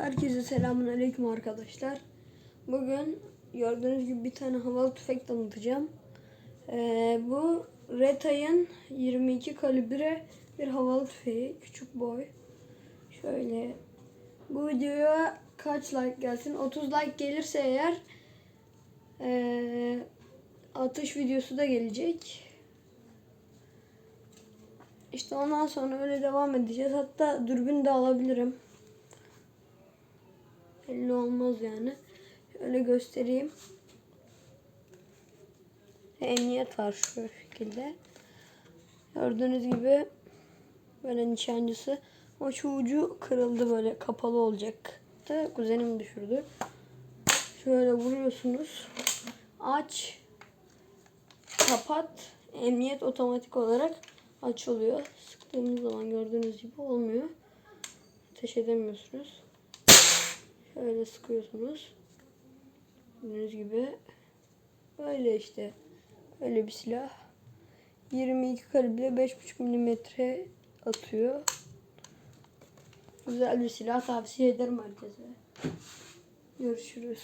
Herkese selamun aleyküm arkadaşlar. Bugün gördüğünüz gibi bir tane havalı tüfek tanıtacağım. Ee, bu Retay'ın 22 kalibre bir havalı tüfeği. Küçük boy. Şöyle. Bu videoya kaç like gelsin? 30 like gelirse eğer ee, atış videosu da gelecek. İşte ondan sonra öyle devam edeceğiz. Hatta dürbün de alabilirim. Belli olmaz yani. Şöyle göstereyim. Emniyet var şu şekilde. Gördüğünüz gibi böyle nişancısı. Ama şu ucu kırıldı böyle kapalı olacaktı. Kuzenim düşürdü. Şöyle vuruyorsunuz. Aç. Kapat. Emniyet otomatik olarak açılıyor. Sıktığımız zaman gördüğünüz gibi olmuyor. Ateş edemiyorsunuz. Şöyle sıkıyorsunuz. Gördüğünüz gibi böyle işte böyle bir silah. 22 kalibre 5.5 milimetre atıyor. Güzel bir silah tavsiye ederim herkese. Görüşürüz.